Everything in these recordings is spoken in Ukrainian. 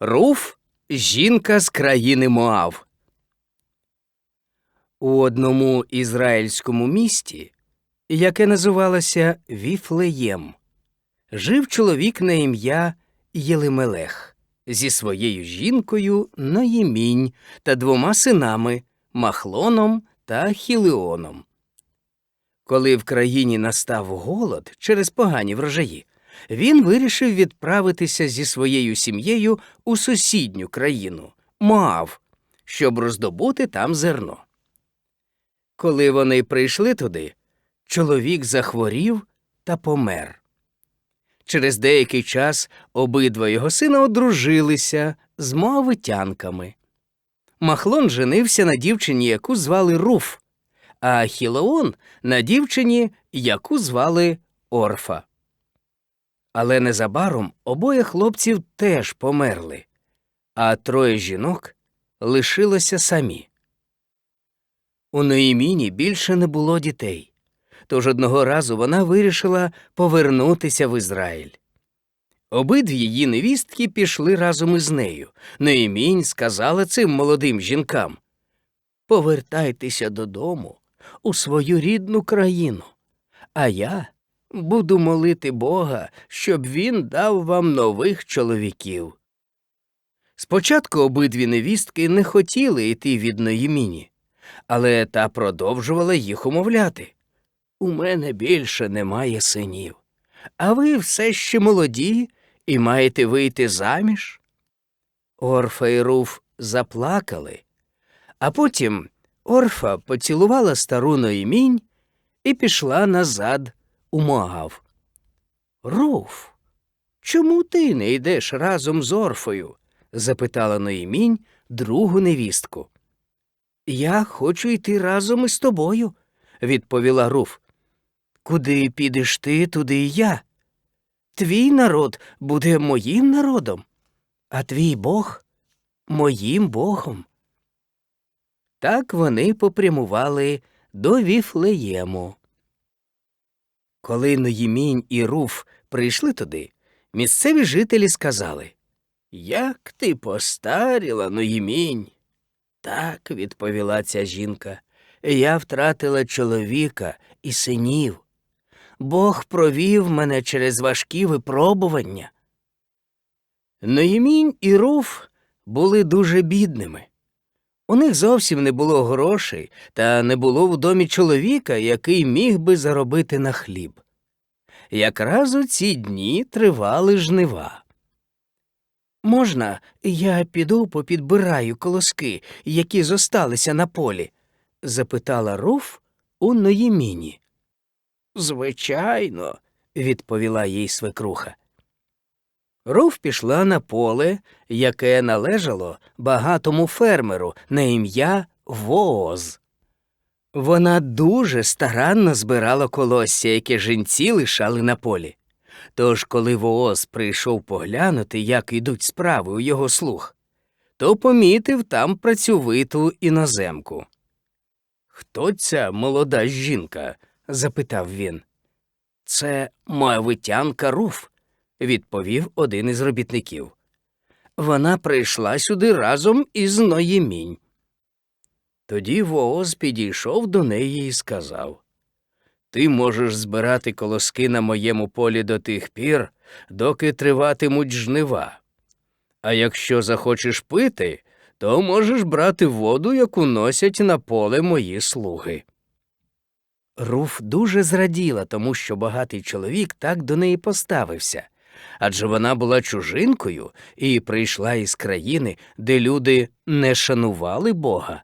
Руф жінка з країни Моав. У одному ізраїльському місті, яке називалося Віфлеєм, жив чоловік на ім'я Єлимелех зі своєю жінкою Ноємінь та двома синами Махлоном та Хілеоном. Коли в країні настав голод через погані врожаї, він вирішив відправитися зі своєю сім'єю у сусідню країну Моав, щоб роздобути там зерно. Коли вони прийшли туди, чоловік захворів та помер. Через деякий час обидва його сина одружилися з моавитянками. Махлон женився на дівчині, яку звали Руф, а Хілеон на дівчині, яку звали Орфа. Але незабаром обоє хлопців теж померли, а троє жінок лишилося самі. У Ноїміні більше не було дітей, тож одного разу вона вирішила повернутися в Ізраїль. Обидві її невістки пішли разом із нею. Ноїмінь сказала цим молодим жінкам Повертайтеся додому у свою рідну країну, а я буду молити Бога, щоб він дав вам нових чоловіків. Спочатку обидві невістки не хотіли йти від Ноїміні, але та продовжувала їх умовляти. У мене більше немає синів, а ви все ще молоді і маєте вийти заміж. Орфа і Руф заплакали, а потім Орфа поцілувала стару Ноїмінь і пішла назад у Моав. Руф, чому ти не йдеш разом з Орфою? запитала Ноїмінь другу невістку. Я хочу йти разом із тобою, відповіла Руф. Куди підеш ти, туди і я. Твій народ буде моїм народом, а твій Бог моїм Богом. Так вони попрямували до Віфлеєму. Коли Ноїмінь і Руф прийшли туди, місцеві жителі сказали Як ти постаріла, Ноїмінь? Так, відповіла ця жінка, я втратила чоловіка і синів. Бог провів мене через важкі випробування. Ноїмінь і Руф були дуже бідними. У них зовсім не було грошей та не було в домі чоловіка, який міг би заробити на хліб. Якраз у ці дні тривали жнива. Можна, я піду попідбираю колоски, які зосталися на полі? запитала Руф у Ноєміні. Звичайно, відповіла їй свекруха. Руф пішла на поле, яке належало багатому фермеру на ім'я Вооз. Вона дуже старанно збирала колосся, яке жінці лишали на полі. Тож, коли Вооз прийшов поглянути, як ідуть справи у його слух, то помітив там працьовиту іноземку. Хто ця молода жінка? запитав він. Це моавитянка Руф, відповів один із робітників. Вона прийшла сюди разом із Ноємінь. Тоді Вооз підійшов до неї і сказав Ти можеш збирати колоски на моєму полі до тих пір, доки триватимуть жнива. А якщо захочеш пити, то можеш брати воду, яку носять на поле мої слуги. Руф дуже зраділа тому, що багатий чоловік так до неї поставився, адже вона була чужинкою і прийшла із країни, де люди не шанували Бога.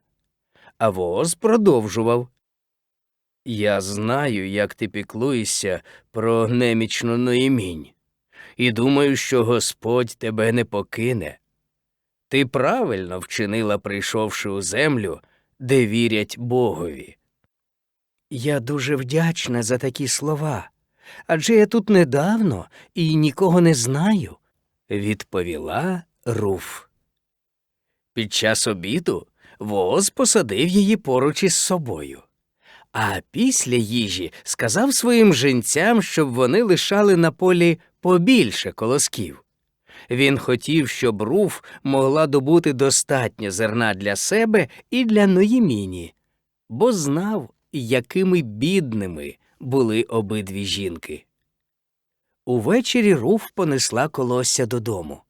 А воз продовжував Я знаю, як ти піклуєшся про немічну Ноїмінь, і думаю, що Господь тебе не покине. Ти правильно вчинила, прийшовши у землю, де вірять Богові. Я дуже вдячна за такі слова. Адже я тут недавно і нікого не знаю, відповіла Руф. Під час обіду воз посадив її поруч із собою, а після їжі сказав своїм жінцям, щоб вони лишали на полі побільше колосків. Він хотів, щоб Руф могла добути достатньо зерна для себе і для Ноїміні, бо знав, якими бідними були обидві жінки. Увечері Руф понесла колосся додому.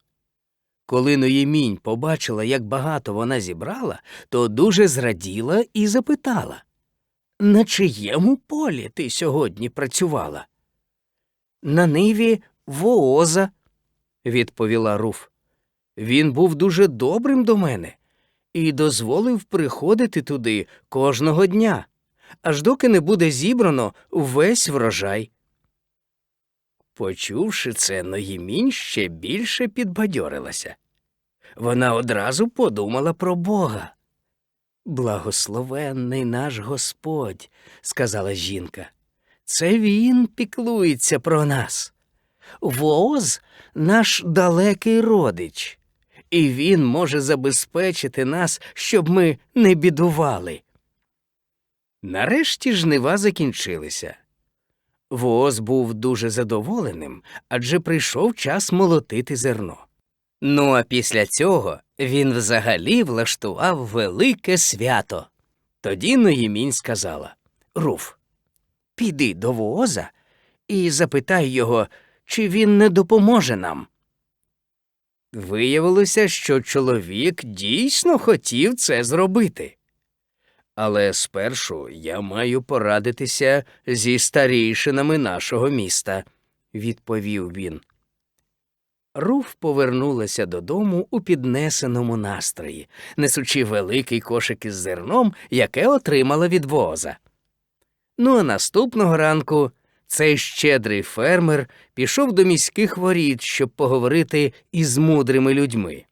Коли Ноємінь побачила, як багато вона зібрала, то дуже зраділа і запитала На чиєму полі ти сьогодні працювала? На ниві вооза, відповіла Руф. Він був дуже добрим до мене і дозволив приходити туди кожного дня, аж доки не буде зібрано весь врожай. Почувши це, Ноїмінь ще більше підбадьорилася. Вона одразу подумала про Бога. Благословенний наш Господь, сказала жінка. Це він піклується про нас. Вооз наш далекий родич, і він може забезпечити нас, щоб ми не бідували. Нарешті жнива закінчилися. Вооз був дуже задоволеним, адже прийшов час молотити зерно. Ну а після цього він взагалі влаштував велике свято. Тоді Ноїмінь сказала Руф, піди до Вооза і запитай його, чи він не допоможе нам. Виявилося, що чоловік дійсно хотів це зробити. Але спершу я маю порадитися зі старійшинами нашого міста, відповів він. Руф повернулася додому у піднесеному настрої, несучи великий кошик із зерном, яке отримала від воза. Ну а наступного ранку цей щедрий фермер пішов до міських воріт, щоб поговорити із мудрими людьми.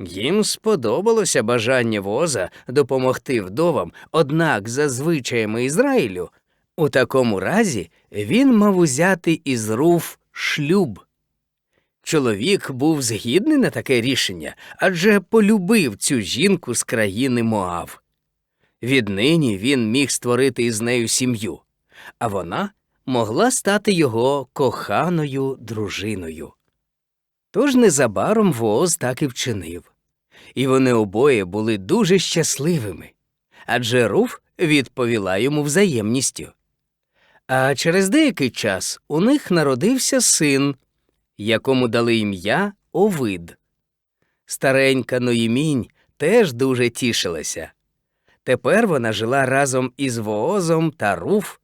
Їм сподобалося бажання воза допомогти вдовам, однак, за звичаями Ізраїлю, у такому разі він мав узяти із руф шлюб. Чоловік був згідний на таке рішення, адже полюбив цю жінку з країни Моав. Віднині він міг створити із нею сім'ю, а вона могла стати його коханою дружиною. Тож незабаром Вооз так і вчинив. І вони обоє були дуже щасливими, адже Руф відповіла йому взаємністю. А через деякий час у них народився син, якому дали ім'я Овид. Старенька Ноїмінь теж дуже тішилася. Тепер вона жила разом із Воозом та Руф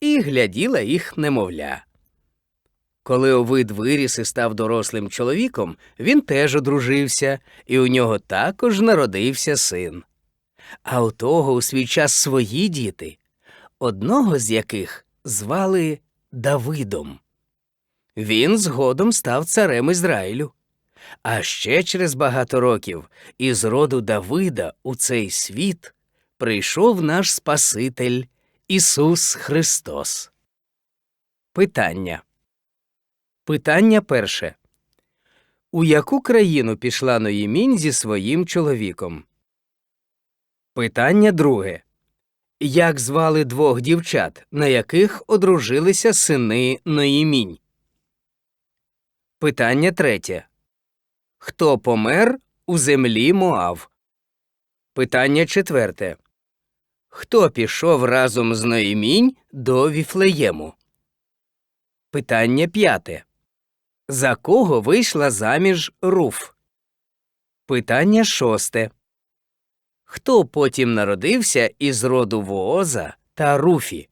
і гляділа їх немовля. Коли Овид виріс і став дорослим чоловіком, він теж одружився, і у нього також народився син. А у того у свій час свої діти, одного з яких звали Давидом. Він згодом став царем Ізраїлю. А ще через багато років із роду Давида у цей світ прийшов наш Спаситель Ісус Христос. Питання. Питання перше. У яку країну пішла Ноїмінь зі своїм чоловіком? Питання друге. Як звали двох дівчат, на яких одружилися сини Ноїмінь? Питання третє. Хто помер у землі Моав? Питання четверте. Хто пішов разом з Ноїмінь до Віфлеєму? Питання п'яте. За кого вийшла заміж Руф? Питання шосте. Хто потім народився із роду Вооза та Руфі?